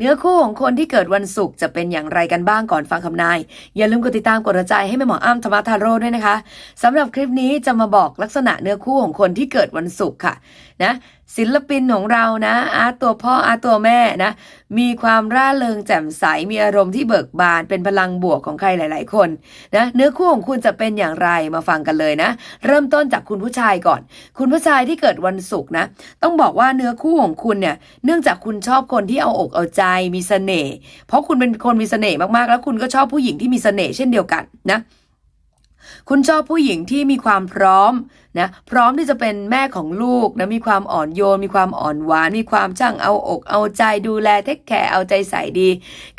เนื้อคู่ของคนที่เกิดวันศุกร์จะเป็นอย่างไรกันบ้างก่อนฟังคำนาย อย่าลืมกดติดตามกดใจให้แม่หมออ้ำธรรมทาโร่ด้วยนะคะสำหรับคลิปนี้จะมาบอกลักษณะเนื้อคู่ของคนที่เกิดวันศุกร์ค่ะนะศิลปินของเรานะอาร์ตตัวพ่ออาร์ตตัวแม่นะ มีความร่าเริงแจ่มใสมีอารมณ์ที่เบิกบานเป็นพลังบวกของใครหลาย ๆ คนนะเนื้อคู่ของคุณจะเป็นอย่างไรมาฟังกันเลยนะ เริ่มต้นจากคุณผู้ชายก่อน คุณผู้ชายที่เกิดวันศุกร์นะ ต้องบอกว่าเนื้อคู่ของคุณเนี่ย เนื่องจากคุณชอบคนที่เอาอกเอาใจมีเสน่ห์เพราะคุณเป็นคนมีเสน่ห์มากๆ แล้วคุณก็ชอบผู้หญิงที่มีเสน่ห์เช่นเดียวกันนะ คุณชอบผู้หญิงที่มีความพร้อมนะพร้อมที่จะเป็นแม่ของลูกนะมีความอ่อนโยน มีความอ่อนหวาน มีความช่างเอาอกเอาใจดูแลเทคแคร์เอาใจใส่ดี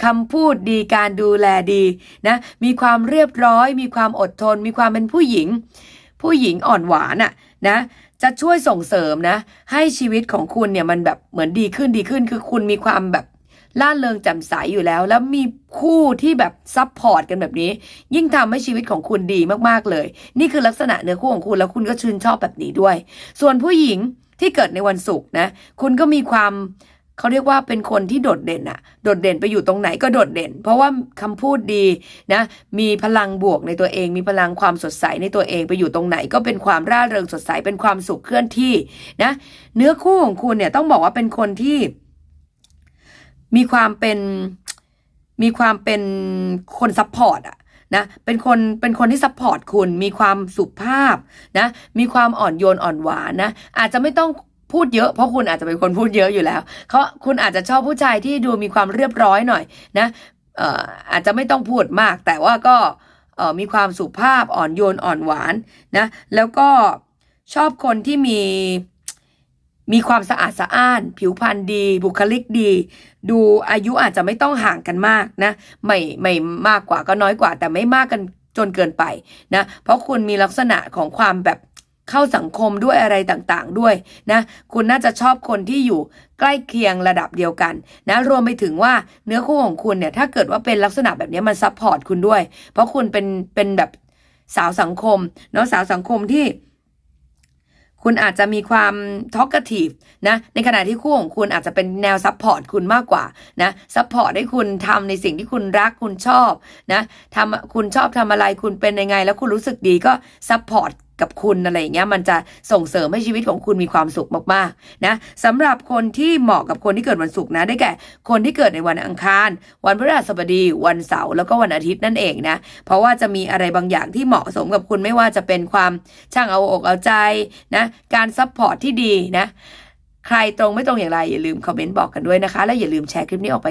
คำพูดดีการดูแลดีนะมีความเรียบร้อย มีความอดทน มีความเป็นผู้หญิง ผู้หญิงอ่อนหวานอะนะจะช่วยส่งเสริมนะ ให้ชีวิตของคุณเนี่ยมันแบบเหมือนดีขึ้นดีขึ้นคือคุณมีความแบบ ล่าเริงแจ่มใสอยู่แล้ว แล้วมีคู่ที่แบบซับพอร์ตกันแบบนี้ ยิ่งทำให้ชีวิตของคุณดีมากๆเลย นี่คือลักษณะเนื้อคู่ของคุณแล้วคุณก็ชื่นชอบแบบนี้ด้วย ส่วนผู้หญิงที่เกิดในวันศุกร์นะ คุณก็มีความเขาเรียกว่าเป็นคนที่โดดเด่นอะโดดเด่นไปอยู่ตรงไหนก็โดดเด่น เพราะว่าคำพูดดีนะ มีพลังบวกในตัวเอง มีพลังความสดใสในตัวเองไปอยู่ตรงไหน ก็เป็นความร่าเริงสดใสเป็นความสุขเคลื่อนที่นะ เนื้อคู่ของคุณเนี่ยต้องบอกว่าเป็นคนที่ มีความเป็นมีความเป็นคนซัพพอร์ตอะนะเป็นคนเป็นคนที่ซัพพอร์ตคุณ มีความสุภาพนะมีความอ่อนโยนอ่อนหวานนะอาจจะไม่ต้องพูดเยอะเพราะคุณอาจจะเป็นคนพูดเยอะอยู่แล้วเขาคุณอาจจะชอบผู้ชายที่ดูมีความเรียบร้อยหน่อยนะเอ่ออาจจะไม่ต้องพูดมาก แต่ว่าก็เอ่อมีความสุภาพอ่อนโยนอ่อนหวานนะแล้วก็ชอบคนที่มี มีความสะอาดสะอ้าน ผิวพรรณดี บุคลิกดี ดูอายุอาจจะไม่ต้องห่างกันมากนะ ไม่ไม่มากกว่าก็น้อยกว่า แต่ไม่มากกันจนเกินไปนะ เพราะคุณมีลักษณะของความแบบเข้าสังคมด้วยอะไรต่างๆด้วยนะคุณน่าจะชอบคนที่อยู่ใกล้เคียงระดับเดียวกันนะรวมไปถึงว่าเนื้อคู่ของคุณเนี่ยถ้าเกิดว่าเป็นลักษณะแบบนี้มันซัพพอร์ตคุณด้วย เพราะคุณเป็นเป็นแบบสาวสังคมเนาะสาวสังคมที่ คุณอาจจะมีความท็อกกทีฟนะในขณะที่คู่ของคุณอาจจะเป็นแนวซัพพอร์ตคุณมากกว่านะซัพพอร์ตให้คุณทำในสิ่งที่คุณรักคุณชอบนะทำคุณชอบทำอะไรคุณเป็นยังไง แล้วคุณรู้สึกดีก็ซัพพอร์ต กับคุณอะไรอย่างเงี้ยมันจะส่งเสริมให้ชีวิตของคุณมีความสุขมากๆนะสำหรับคนที่เหมาะกับคนที่เกิดวันศุกร์นะ ได้แก่ คนที่เกิดในวันอังคาร วันพฤหัสบดี วันเสาร์แล้วก็วันอาทิตย์นั่นเองนะ เพราะว่าจะมีอะไรบางอย่างที่เหมาะสมกับคุณไม่ว่าจะเป็นความช่างเอาอกเอาใจนะการซัพพอร์ตที่ดีนะใครตรงไม่ตรงอย่างไรอย่าลืมคอมเมนต์บอกกันด้วยนะคะ และอย่าลืมแชร์คลิปนี้ออกไป